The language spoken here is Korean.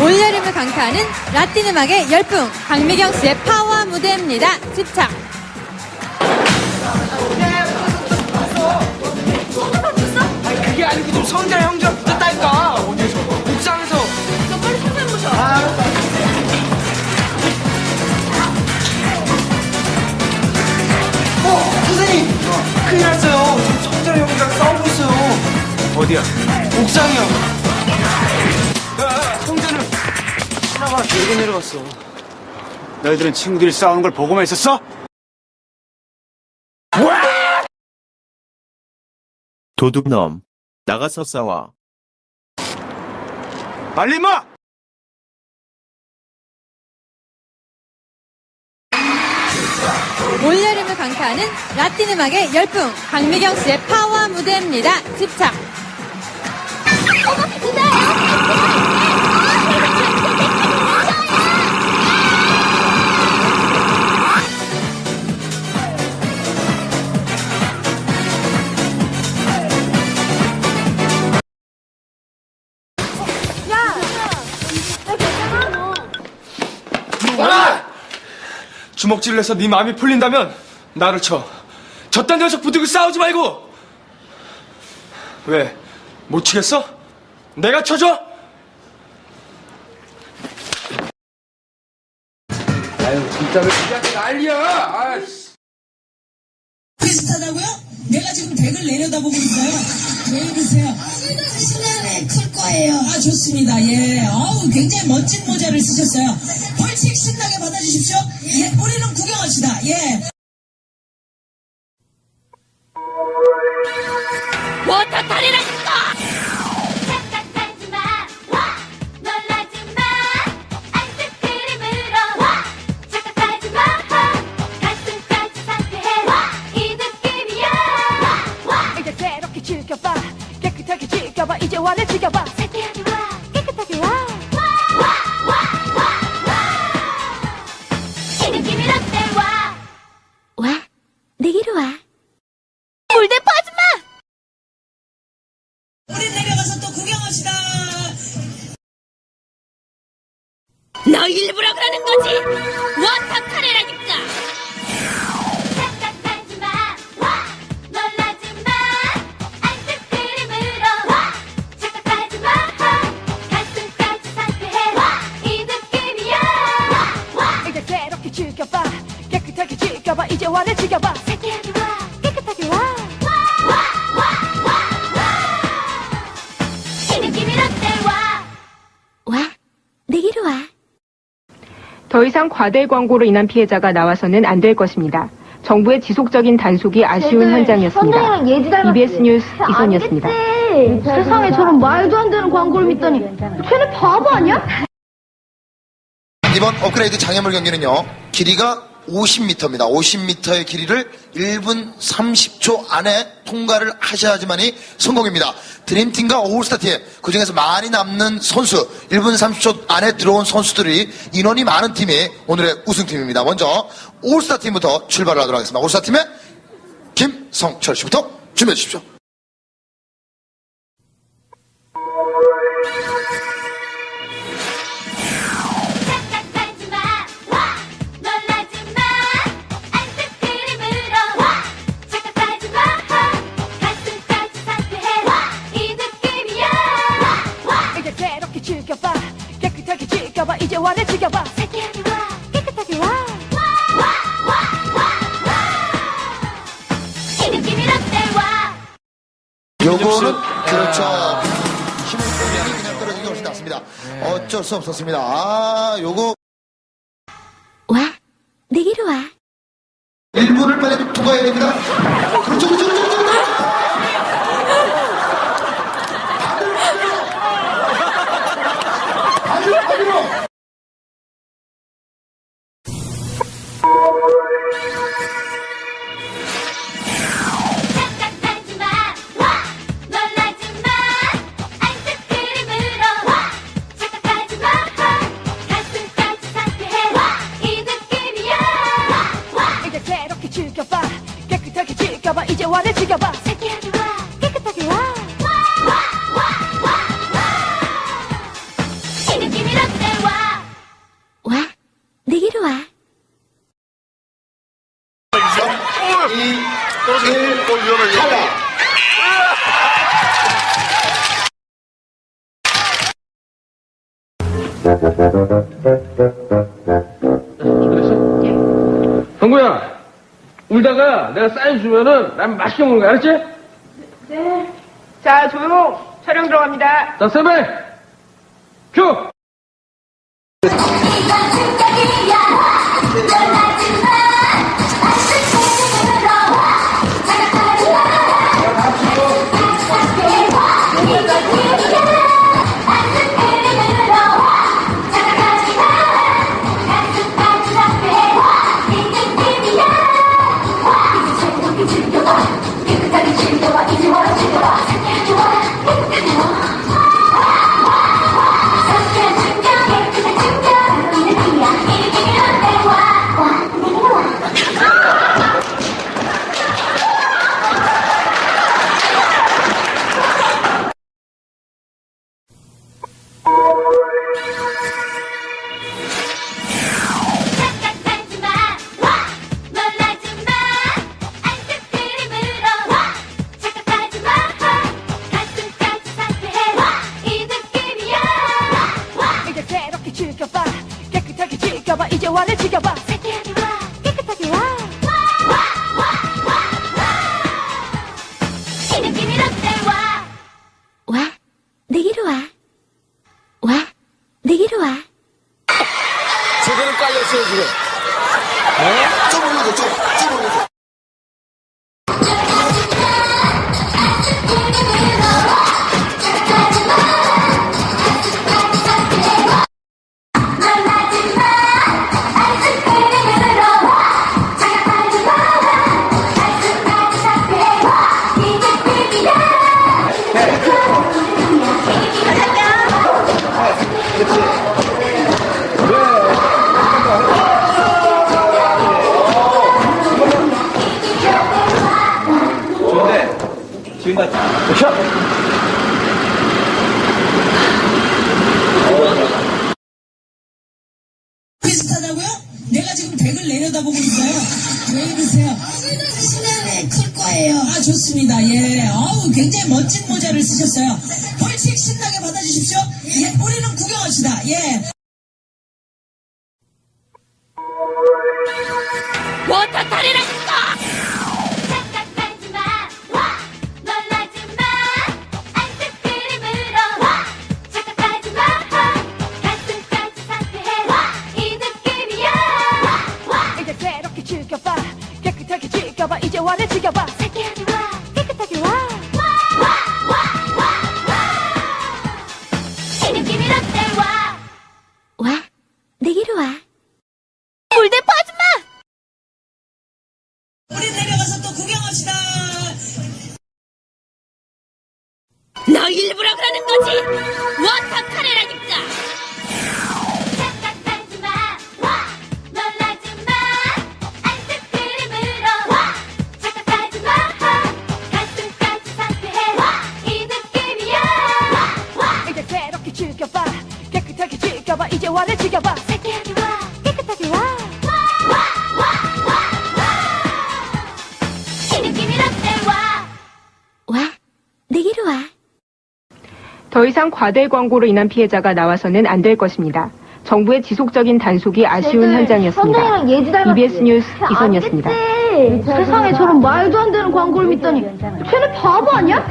올여름을 강타하는 라틴 음악의 열풍 강미경 씨의 파워 무대입니다. 집착. 그게 아니고 좀 성자 형제랑 붙었다니까 어디서. 옥상에서 어. 선생님 큰일 났어요. 지금 성자 형제랑 싸우고 있어요. 어디야? 옥상이요 신나가 들고 내려갔어 너희들은 친구들이 싸우는 걸 보고만 있었어? 도둑놈 나가서 싸워 빨리 임마! 올여름을 강타하는 라틴 음악의 열풍 강미경 씨의 파워 무대입니다. 집착. 주먹질을 해서 네 마음이 풀린다면 나를 쳐 저딴 녀석 붙들고 싸우지 말고 왜? 못 치겠어? 내가 쳐줘? 아유 진짜 왜 이렇게 난리야 아이씨. 비슷하다고요? 내가 지금 덱을 내려다보고 있어요. 왜 이러세요? 신 거예요. 아, 좋습니다. 예. 어우, 굉장히 멋진 모자를 쓰셨어요. 벌칙 신나게 받아주십시오. 예, 우리는 구경합시다. 예. 착각하지 그러는 거지? 워터 카레라니까! 착각하지 마, 와! 놀라지 마, 아이스크림으로, 와! 착각하지 마, 가슴까지 상쾌해, 와! 이 느낌이야, 와! 와! 이제 새롭게 즐겨봐 깨끗하게 즐겨봐 이제 와를 즐겨봐 상쾌하게 와, 더 이상 과대 광고로 인한 피해자가 나와서는 안 될 것입니다. 정부의 지속적인 단속이 아쉬운 현장이었습니다. EBS 뉴스 이선이었습니다. 세상에 저런 말도 안 되는 광고를 믿더니 쟤네 바보 아니야? 이번 업그레이드 장애물 경기는요, 길이가 50m입니다. 50m의 길이를 1분 30초 안에 통과를 하셔야지만이 성공입니다. 드림팀과 올스타팀, 그 중에서 많이 남는 선수, 1분 30초 안에 들어온 선수들이 인원이 많은 팀이 오늘의 우승팀입니다. 먼저 올스타팀부터 출발을 하도록 하겠습니다. 올스타팀의 김성철 씨부터 준비해 주십시오. 즐겨봐 이제 즐겨봐 상쾌하게 와, 깨끗하게 와! 요거는 그렇죠. 힘을 빼면 그냥 떨어지기 훨씬 낫습니다. 어쩔 수 없었습니다. 아, 요거 와, 내게로 와. 1분을 빨리 통과해야 됩니다. 여기 지켜봐 이제 와를 지켜봐. 새끼하게 와 깨끗하게 와. 지느끼니 롯데 와. 와, 내게로 와. 형구야! 울다가 내가 사인 주면은 난 맛있게 먹는 거야, 알았지? 자, 조용! 촬영 들어갑니다. 자, 세배 큐! 댁을 내려다보고 있어요. 왜 이러세요? 신나네, 클 거예요. 아, 좋습니다. 예. 어우, 굉장히 멋진 모자를 쓰셨어요. 벌칙 신나게 받아주십시오. 예, 우리는 구경합시다. 예. 즐겨봐 상쾌하게 와, 깨끗하게 와. 이 느낌이 어때 와? 와, 내게로 와. 물대포 하지 마. 우리 내려가서 또 구경합시다. 너 일부러 그러는 거지? 워터 카레라 내게로 와. 더 이상 과대 광고로 인한 피해자가 나와서는 안 될 것입니다. 정부의 지속적인 단속이 아쉬운 현장이었습니다. EBS 뉴스 이선이었습니다. 세상에 저런 말도 안 되는 광고를 믿더니 쟤네 바보 아니야?